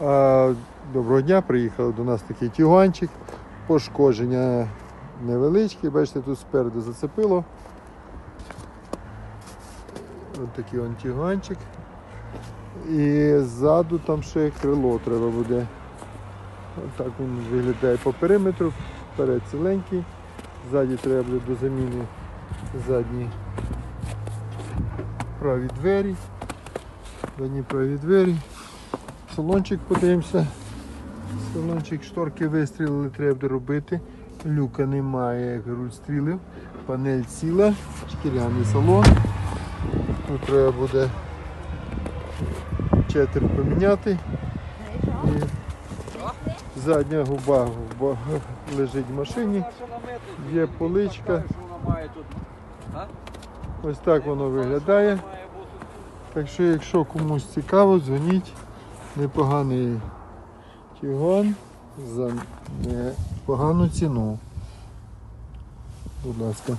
Доброго дня, приїхав до нас такий тюганчик. Пошкодження невеличкі, бачите, тут спереду зацепило. Ось такий он тюганчик. І ззаду там ще крило треба буде. Ось так він виглядає по периметру. Вперед ціленький. Ззаді треба буде до заміни задні праві двері. Задні праві двері. Салончик подивимося. Салончик, шторки вистрілили, треба буде робити. Люка немає, як говорять, стрілив. Панель ціла, шкіряний салон. Тут треба буде четверть поміняти. Задня губа лежить в машині. Є поличка. Ось так воно виглядає. Так що, якщо комусь цікаво, дзвоніть. Непоганий тігон за непогану ціну. Будь ласка.